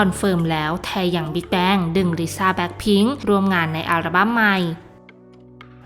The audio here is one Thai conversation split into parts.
อนเฟิร์มแล้วแทอย่างบิ๊กแบงดึงลิซ่าแบ็คพิงค์ร่วมงานในอัลบั้มใหม่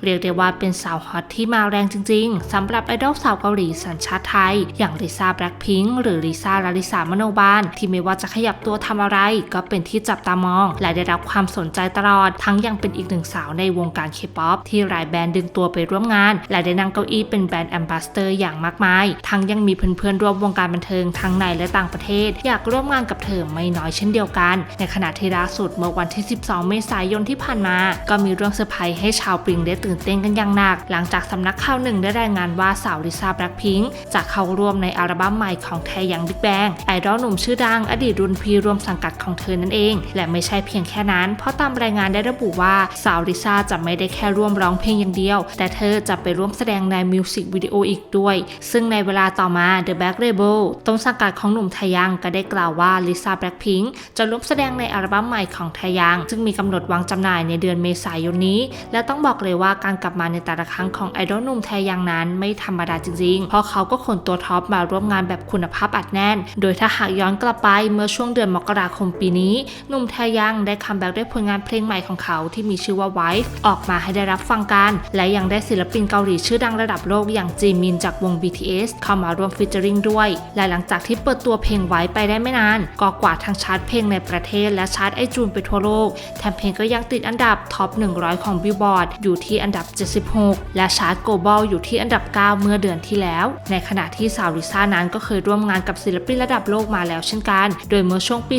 เรียกได้ว่าเป็นสาวฮอตที่มาแรงจริงๆสำหรับไอดอลสาวเกาหลีสัญชาติไทย อย่างลิซ่าแบล็คพิงค์หรือลิซ่าลาลิสามโนบาลที่ไม่ว่าจะขยับตัวทำอะไร ก็เป็นที่จับตามอง และได้รับความสนใจตลอด ทั้งยังเป็นอีกหนึ่งสาวในวงการเคป๊อปที่หลายแบรนด์ดึงตัวไปร่วมงาน และได้นั่งเก้าอี้เป็นแบรนด์แอมบาสเตอร์อย่างมากมาย ทั้งยังมีเพื่อนๆร่วมวงการบันเทิงทั้งในและต่างประเทศ อยากร่วมงานกับเธอไม่น้อยเช่นเดียวกัน ในขณะที่ล่าสุดเมื่อวันที่ 12 เมษายนที่ผ่านมา ก็มีเรื่องเซอร์ไพรส์ให้ชาวปริงได้ตื่นื่นเต้นกันอย่างหนัก หลังจากสำนักข่าวหนึ่งได้รายงานว่าสาวลิซ่าแบล็คพิงค์จะเข้าร่วมในอัลบั้มใหม่ของแทยังบิ๊กแบงไอดอลหนุ่มชื่อดังอดีตรุ่นพี่ร่วมสังกัดของเธอนั่นเอง และไม่ใช่เพียงแค่นั้น เพราะตามรายงานได้ระบุว่าสาวลิซ่าจะไม่ได้แค่ร่วมร้องเพลงอย่างเดียว แต่เธอจะไปร่วมแสดงในมิวสิกวิดีโออีกด้วย ซึ่งในเวลาต่อมา The Black Label ต้นสังกัดของหนุ่มไทยังก็ได้กล่าวว่าลิซ่าแบล็คพิงค์จะร่วมแสดงในอัลบั้มใหม่ของไทยัง ซึ่งมีกำหนดวางจำหน่ายในเดือนเมษายนนี้ และต้องบอกเลยว่าการกลับมาในแต่ละครั้งของไอดอลหนุ่มไทยังนั้นไม่ธรรมดาจริงๆ เพราะเขาก็ขนตัวท็อปมาร่วมงานแบบคุณภาพอัดแน่น โดยถ้าหากย้อนกลับไปเมื่อช่วงเดือนมกราคมปีนี้ หนุ่มไทยังได้คัมแบ็กด้วยผลงานเพลงใหม่ของเขาที่มีชื่อว่า Wife ออกมาให้ได้รับฟังกัน และยังได้ศิลปินเกาหลีชื่อดังระดับโลกอย่างจีมินจากวง BTS เข้ามาร่วมฟีเจอริงด้วย และหลังจากที่เปิดตัวเพลงไว้ไปได้ไม่นาน ก็กวาดทั้งชาร์ตเพลงในประเทศและชาร์ตไอจูนไปทั่วโลก แถมเพลงก็ยังติดอันดับท็อป 100 ของบิลบอร์ดอยู่ที่อันดับ 76 และชาร์ตโกลบอลอยู่ที่อันดับ 9 เมื่อเดือนที่แล้ว ในขณะที่สาวลิซ่านั้นก็เคยร่วมงานกับศิลปินระดับโลกมาแล้วเช่นกัน โดยเมื่อช่วงปี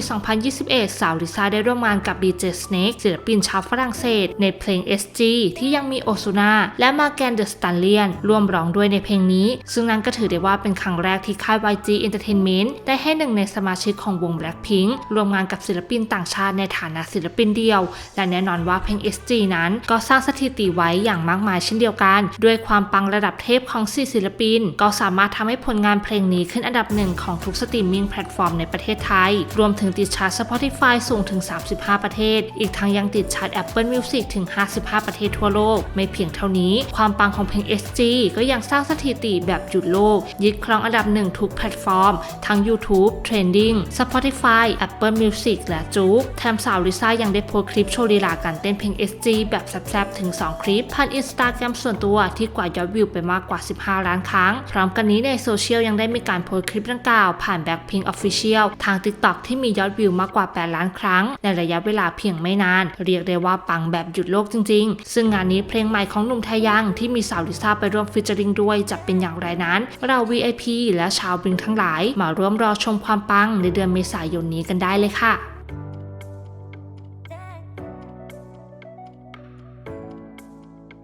2021 สาวลิซ่าได้ร่วมงานกับ DJ Snake ศิลปินชาวฝรั่งเศส ในเพลง SG ที่ยังมีโอซูนาและมาแกนเดอะสตันเลียนร่วมร้องด้วยในเพลงนี้ ซึ่งนั้นก็ถือได้ว่าเป็นครั้งแรกที่ค่าย YG Entertainment ได้ให้หนึ่งในสมาชิกของวง Blackpink ร่วมงานกับศิลปินต่างชาติในฐานะศิลปินเดียว และแน่นอนว่าเพลง SG นั้นก็สร้างสถิติไว้อย่างมากมายเช่นเดียวกัน ด้วยความปังระดับเทพของสี่ศิลปิน ก็สามารถทำให้ผลงานเพลงนี้ขึ้นอันดับหนึ่งของทุกสตรีมมิ่งแพลตฟอร์มในประเทศไทย รวมถึงติดชาร์ต Spotify สูงถึง 35 ประเทศ อีกทั้งยังติดชาร์ต Apple Music ถึง 55 ประเทศทั่วโลก ไม่เพียงเท่านี้ ความปังของเพลง SG ก็ยังสร้างสถิติแบบหยุดโลก ยึดครองอันดับหนึ่งทุกแพลตฟอร์ม ทั้ง YouTube Trending Spotify Apple Music และจู๊กแถมสาวลิซ่ายังได้โพสคลิปโชว์ลีลาการเต้นเพลง SG แบบแซ่บๆถึง 2 คลิปผ่านอินสตาแกรมส่วนตัวที่กว่ายอดวิวไปมากกว่า 15 ล้านครั้ง พร้อมกันนี้ในโซเชียลยังได้มีการโพสต์คลิปดังกล่าวผ่าน Blackpink Official ทาง TikTok ที่มียอดวิวมากกว่า 8 ล้านครั้ง ในระยะเวลาเพียงไม่นาน เรียกได้ว่าปังแบบหยุดโลกจริงๆ ซึ่งงานนี้เพลงใหม่ของหนุ่มไทยังที่มีสาวลิซ่าไปร่วมฟีเจอริงด้วยจะเป็นอย่างไรนั้น เรา VIP และชาวบิงทั้งหลาย มาร่วมรอชมความปังในเดือนเมษายนนี้กันได้เลยค่ะ